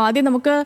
ആദ്യം നമുക്ക്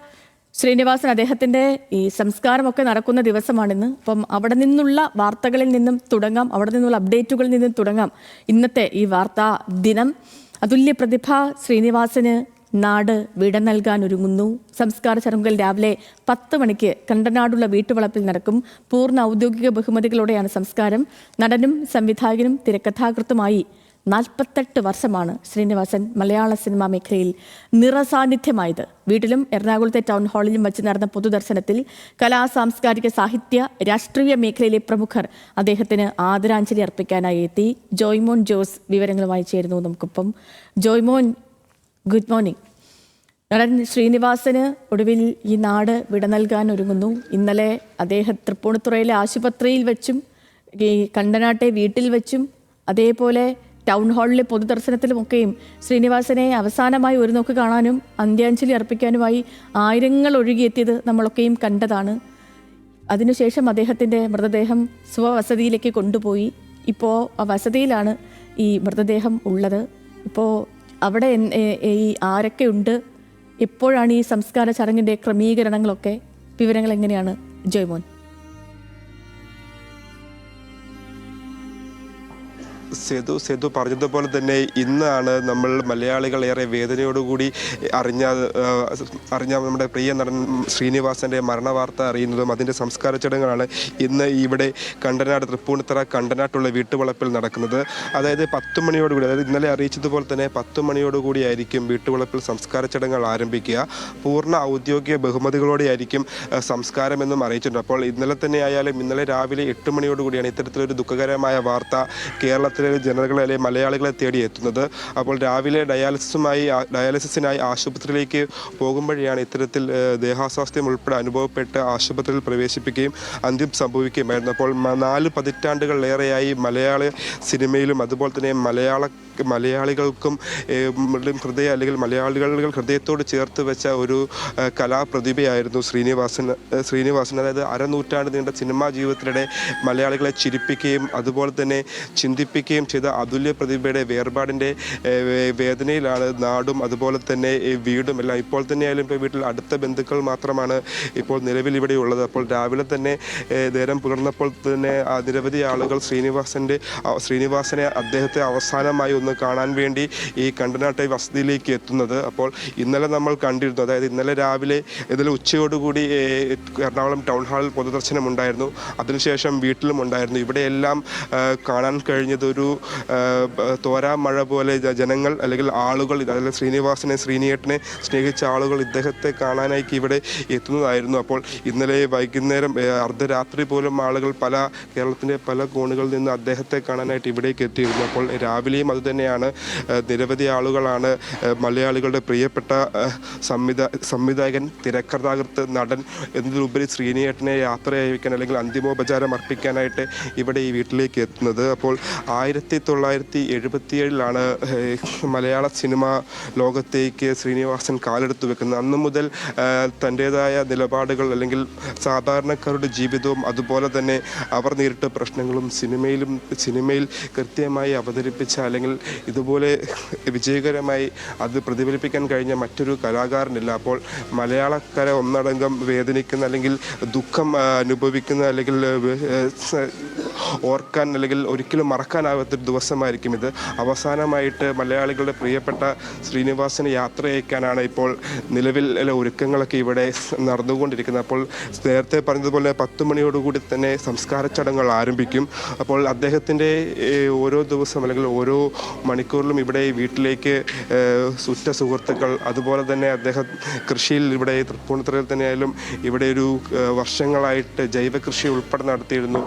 ശ്രീനിവാസൻ അദ്ദേഹത്തിന്റെ ഈ സംസ്കാരമൊക്കെ നടക്കുന്ന ദിവസമാണിന്ന്. അപ്പം അവിടെ നിന്നുള്ള വാർത്തകളിൽ നിന്നും തുടങ്ങാം. അവിടെ നിന്നുള്ള അപ്ഡേറ്റുകളിൽ നിന്നും തുടങ്ങാം. ഇന്നത്തെ ഈ വാർത്താ ദിനം. അതുല്യ പ്രതിഭ ശ്രീനിവാസന് നാട് വിട നൽകാൻ ഒരുങ്ങുന്നു. സംസ്കാര ചടങ്ങുകൾ രാവിലെ പത്ത് മണിക്ക് കണ്ടനാടുള്ള വീട്ടുവളപ്പിൽ നടക്കും. പൂർണ ഔദ്യോഗിക ബഹുമതികളോടെയാണ് സംസ്കാരം. നടനും സംവിധായകനും തിരക്കഥാകൃത്തുമായി നാൽപ്പത്തെട്ട് വർഷമാണ് ശ്രീനിവാസൻ മലയാള സിനിമാ മേഖലയിൽ നിറസാന്നിധ്യമായത്. വീട്ടിലും എറണാകുളത്തെ ടൗൺ ഹാളിലും വച്ച് നടന്ന പൊതുദർശനത്തിൽ കലാ സാംസ്കാരിക സാഹിത്യ രാഷ്ട്രീയ മേഖലയിലെ പ്രമുഖർ അദ്ദേഹത്തിന് ആദരാഞ്ജലി അർപ്പിക്കാനായി എത്തി. ജോയ്മോൻ ജോസ് വിവരങ്ങളുമായി ചേരുന്നു നമുക്കിപ്പം. Joymon good morning. നടൻ ശ്രീനിവാസന് ഒടുവിൽ ഈ നാട് വിട നൽകാൻ ഒരുങ്ങുന്നു. ഇന്നലെ അദ്ദേഹം തൃപ്പൂണിത്തുറയിലെ ആശുപത്രിയിൽ വെച്ചും ഈ കണ്ടനാട്ടെ വീട്ടിൽ വെച്ചും അതേപോലെ ടൗൺ ഹാളിലെ പൊതുദർശനത്തിലുമൊക്കെയും ശ്രീനിവാസനെ അവസാനമായി ഒരു നോക്ക് കാണാനും അന്ത്യാഞ്ജലി അർപ്പിക്കാനുമായി ആയിരങ്ങൾ ഒഴുകിയെത്തിയത് നമ്മളൊക്കെയും കണ്ടതാണ്. അതിനുശേഷം അദ്ദേഹത്തിന്റെ മൃതദേഹം സ്വവസതിയിലേക്ക് കൊണ്ടുപോയി. ഇപ്പോൾ ആ വസതിയിലാണ് ഈ മൃതദേഹം ഉള്ളത്. ഇപ്പോൾ അവിടെ ഈ ആരൊക്കെ ഉണ്ട്? എപ്പോഴാണ് ഈ സംസ്കാര ചടങ്ങിന്റെ ക്രമീകരണങ്ങളൊക്കെ? വിവരങ്ങൾ എങ്ങനെയാണ്? ജോയ്മോൻ. സെതു സെതു പറഞ്ഞതുപോലെ തന്നെ ഇന്നാണ് നമ്മൾ മലയാളികൾ ഏറെ വേദനയോടുകൂടി അറിഞ്ഞ അറിഞ്ഞ നമ്മുടെ പ്രിയ നടൻ ശ്രീനിവാസന്റെ മരണവാർത്ത അറിയുന്നതും അതിന്റെ സംസ്കാര ചടങ്ങാണ് ഇന്ന് ഇവിടെ കണ്ടനാട് തൃപ്പൂണിത്തറ കണ്ടനാട്ടുള്ള വീട്ടുവളപ്പിൽ നടക്കുന്നത്. അതായത് പത്ത് മണിയോടുകൂടി അതായത് ഇന്നലെ അറിയിച്ചതുപോലെ തന്നെ പത്ത് മണിയോടുകൂടി ആയിരിക്കും വീട്ടുവളപ്പിൽ സംസ്കാര ചടങ്ങുകൾ ആരംഭിക്കുക. പൂർണ ഔദ്യോഗിക ബഹുമതികളോടെ ആയിരിക്കും ആ, സംസ്കാരമെന്നും അറിയിച്ചിട്ടുണ്ട്. അപ്പോൾ ഇന്നലെ തന്നെ ആയാലും ഇന്നലെ രാവിലെ എട്ട് മണിയോടുകൂടിയാണ് ഇത്തരത്തിലൊരു ദുഃഖകരമായ വാർത്ത കേരളത്തിലെ ജനങ്ങളെ അല്ലെങ്കിൽ മലയാളികളെ തേടി എത്തുന്നത്. അപ്പോൾ രാവിലെ ഡയാലിസിസുമായി ഡയാലിസിസിനായി ആശുപത്രിയിലേക്ക് പോകുമ്പോഴാണ് ഇത്തരത്തിൽ ദേഹാസ്വാസ്ഥ്യം ഉൾപ്പെടെ അനുഭവപ്പെട്ട് ആശുപത്രിയിൽ പ്രവേശിപ്പിക്കുകയും അന്ത്യം സംഭവിക്കുകയുമായിരുന്നു അപ്പോൾ നാല് പതിറ്റാണ്ടുകളിലേറെയായി മലയാള സിനിമയിലും അതുപോലെ തന്നെ മലയാള മലയാളികൾക്കും ഹൃദയ അല്ലെങ്കിൽ മലയാളികൾ ഹൃദയത്തോട് ചേർത്ത് വെച്ച ഒരു കലാപ്രതിഭയായിരുന്നു ശ്രീനിവാസൻ ശ്രീനിവാസൻ. അതായത് അരനൂറ്റാണ്ട് നീണ്ട സിനിമാ ജീവിതത്തിനിടെ മലയാളികളെ ചിരിപ്പിക്കുകയും അതുപോലെ തന്നെ ചിന്തിപ്പിക്കുകയും ചെയ്ത അതുല്യ പ്രതിഭയുടെ വേർപാടിന്റെ വേദനയിലാണ് നാടും അതുപോലെ തന്നെ വീടും എല്ലാം. ഇപ്പോൾ തന്നെയായാലും ഇപ്പോൾ വീട്ടിൽ അടുത്ത ബന്ധുക്കൾ മാത്രമാണ് ഇപ്പോൾ നിലവിൽ ഇവിടെ ഉള്ളത്. അപ്പോൾ രാവിലെ തന്നെ നേരം പുലർന്നപ്പോൾ തന്നെ നിരവധി ആളുകൾ ശ്രീനിവാസന്റെ ശ്രീനിവാസനെ അദ്ദേഹത്തെ അവസാനമായി ഒന്ന് കാണാൻ വേണ്ടി ഈ കണ്ടനാട്ടെ വസതിയിലേക്ക് എത്തുന്നത്. അപ്പോൾ ഇന്നലെ നമ്മൾ കണ്ടിരുന്നു അതായത് ഇന്നലെ രാവിലെ ഇന്നലെ ഉച്ചയോടുകൂടി എറണാകുളം ടൗൺ ഹാളിൽ പൊതുദർശനം ഉണ്ടായിരുന്നു അതിനുശേഷം വീട്ടിലും ഉണ്ടായിരുന്നു. ഇവിടെയെല്ലാം കാണാൻ കഴിഞ്ഞത് ഒരു ആ, ബ- തോരാ മഴ പോലെ ജനങ്ങൾ അല്ലെങ്കിൽ ആളുകൾ അല്ലെങ്കിൽ ശ്രീനിവാസനെ ശ്രീനിയേട്ടനെ സ്നേഹിച്ച ആളുകൾ ഇദ്ദേഹത്തെ കാണാനായിട്ട് ഇവിടെ എത്തുന്നതായിരുന്നു. അപ്പോൾ ഇന്നലെ വൈകുന്നേരം അർദ്ധരാത്രി പോലും ആളുകൾ പല കേരളത്തിന്റെ പല കോണുകളിൽ നിന്ന് അദ്ദേഹത്തെ കാണാനായിട്ട് ഇവിടേക്ക് എത്തിയിരുന്നു. അപ്പോൾ രാവിലെയും അതുതന്നെയാണ് നിരവധി ആളുകളാണ് മലയാളികളുടെ പ്രിയപ്പെട്ട സംവിധാ സംവിധായകൻ തിരക്കഥാകൃത്ത് നടൻ എന്നതിലുപരി ശ്രീനിയേട്ടനെ യാത്ര അയക്കാൻ അല്ലെങ്കിൽ അന്തിമോപചാരം അർപ്പിക്കാനായിട്ട് ഇവിടെ ഈ വീട്ടിലേക്ക് എത്തുന്നത്. അപ്പോൾ ആയിരത്തി തൊള്ളായിരത്തി എഴുപത്തിയേഴിലാണ് മലയാള സിനിമ ലോകത്തേക്ക് ശ്രീനിവാസൻ കാലെടുത്തു വെക്കുന്നത്. അന്നു മുതൽ തന്റേതായ നിലപാടുകൾ അല്ലെങ്കിൽ സാധാരണക്കാരുടെ ജീവിതവും അതുപോലെ തന്നെ അവർ നേരിട്ട പ്രശ്നങ്ങളും സിനിമയിലും സിനിമയിൽ കൃത്യമായി അവതരിപ്പിച്ച അല്ലെങ്കിൽ ഇതുപോലെ വിജയകരമായി അത് പ്രതിഫലിപ്പിക്കാൻ കഴിഞ്ഞ മറ്റൊരു കലാകാരനില്ല. അപ്പോൾ മലയാളക്കര ഒന്നടങ്കം വേദനിക്കുന്ന അല്ലെങ്കിൽ ദുഃഖം അനുഭവിക്കുന്ന അല്ലെങ്കിൽ ഓർക്കാൻ അല്ലെങ്കിൽ ഒരിക്കലും മറക്കാനാവാത്തൊരു ദിവസമായിരിക്കും ഇത് അവസാനമായിട്ട് മലയാളികളുടെ പ്രിയപ്പെട്ട ശ്രീനിവാസിനെ യാത്ര അയക്കാനാണ് ഇപ്പോൾ നിലവിൽ ഒരുക്കങ്ങളൊക്കെ ഇവിടെ നടന്നുകൊണ്ടിരിക്കുന്നത് അപ്പോൾ നേരത്തെ പറഞ്ഞതുപോലെ പത്ത് മണിയോടുകൂടി തന്നെ സംസ്കാര ചടങ്ങുകൾ ആരംഭിക്കും അപ്പോൾ അദ്ദേഹത്തിന്റെ ഓരോ ദിവസം അല്ലെങ്കിൽ ഓരോ മണിക്കൂറിലും ഇവിടെ വീട്ടിലേക്ക് സുറ്റ സുഹൃത്തുക്കൾ അതുപോലെ തന്നെ അദ്ദേഹം കൃഷിയിൽ ഇവിടെ തൃപ്പൂണിത്തുറയിൽ തന്നെയായാലും ഇവിടെ ഒരു വർഷങ്ങളായിട്ട് ജൈവ കൃഷി ഉൾപ്പെടെ നടത്തിയിരുന്നു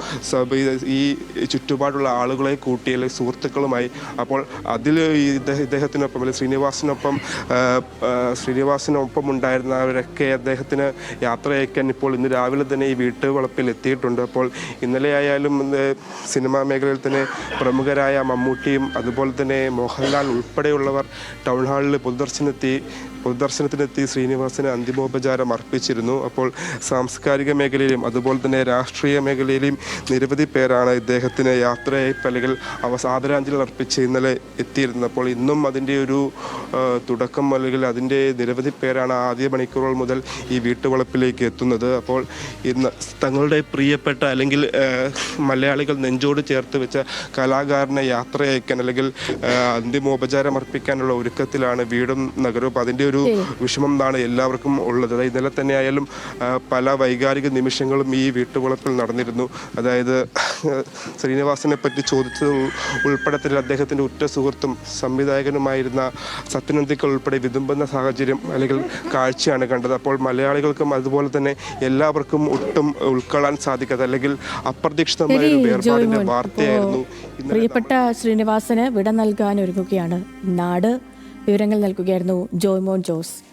ഈ ചുറ്റുപാടുള്ള ആളുകളെ കൂട്ടി അല്ലെങ്കിൽ സുഹൃത്തുക്കളുമായി. അപ്പോൾ അതിൽ ഈ ഇദ്ദേഹ- ഇദ്ദേഹത്തിനൊപ്പം അല്ലെങ്കിൽ ശ്രീനിവാസിനൊപ്പം ശ്രീനിവാസിനൊപ്പം ഉണ്ടായിരുന്നവരൊക്കെ അദ്ദേഹത്തിന് യാത്ര അയക്കാൻ ഇപ്പോൾ ഇന്ന് രാവിലെ തന്നെ ഈ വീട്ടു വളപ്പിൽ എത്തിയിട്ടുണ്ട്. അപ്പോൾ ഇന്നലെ ആയാലും സിനിമാ മേഖലയിൽ തന്നെ പ്രമുഖരായ മമ്മൂട്ടിയും അതുപോലെ തന്നെ മോഹൻലാൽ ഉൾപ്പെടെയുള്ളവർ ടൗൺ ഹാളിൽ പൊതുദർശനത്തി പൊതുദർശനത്തിനെത്തി ശ്രീനിവാസിന് അന്തിമോപചാരം അർപ്പിച്ചിരുന്നു. അപ്പോൾ സാംസ്കാരിക മേഖലയിലും അതുപോലെ തന്നെ രാഷ്ട്രീയ മേഖലയിലും നിരവധി പേരാണ് ഇദ്ദേഹത്തിന് യാത്രയയപ്പ് അല്ലെങ്കിൽ അവ ആദരാഞ്ജലി അർപ്പിച്ച് ഇന്നലെ എത്തിയിരുന്നപ്പോൾ ഇന്നും അതിന്റെ ഒരു തുടക്കം അല്ലെങ്കിൽ അതിന്റെ നിരവധി പേരാണ് ആദ്യ മണിക്കൂറുകൾ മുതൽ ഈ വീട്ടുവളപ്പിലേക്ക് എത്തുന്നത്. അപ്പോൾ ഇന്ന് തങ്ങളുടെ പ്രിയപ്പെട്ട അല്ലെങ്കിൽ മലയാളികൾ നെഞ്ചോട് ചേർത്ത് വെച്ച കലാകാരനെ യാത്ര അയക്കാൻ അല്ലെങ്കിൽ അന്തിമോപചാരം അർപ്പിക്കാനുള്ള ഒരുക്കത്തിലാണ് വീടും നഗരവും. അപ്പോൾ അതിന്റെ ഒരു വിഷമം എന്നാണ് എല്ലാവർക്കും ഉള്ളത്. അതായത് ഇന്നലെ തന്നെ ആയാലും പല വൈകാരിക നിമിഷങ്ങളും ഈ വീട്ടുവളപ്പിൽ നടന്നിരുന്നു. അതായത് ശ്രീനിവാസനെ പറ്റി ചോദിച്ചത് ഉൾ- ഉൾപ്പെടെ തന്നെ അദ്ദേഹത്തിന്റെ ഉറ്റ സുഹൃത്തും സംവിധായകനുമായിരുന്ന സത്യനന്ദിക്കൽ ഉൾപ്പെടെ വിതുമ്പുന്ന സാഹചര്യം അല്ലെങ്കിൽ കാഴ്ചയാണ് കണ്ടത്. അപ്പോൾ മലയാളികൾക്കും അതുപോലെ തന്നെ എല്ലാവർക്കും ഒട്ടും ഉൾക്കൊള്ളാൻ സാധിക്കാത്ത അല്ലെങ്കിൽ അപ്രതീക്ഷിതമായ ഒരു വാർത്തയായിരുന്നു പ്രിയപ്പെട്ട ശ്രീനിവാസന് വിട നൽകാൻ ഒരുങ്ങുകയാണ് നാട്. വിവരങ്ങൾ നൽകുകയായിരുന്നു ജോയ്മോൻ ജോസ്.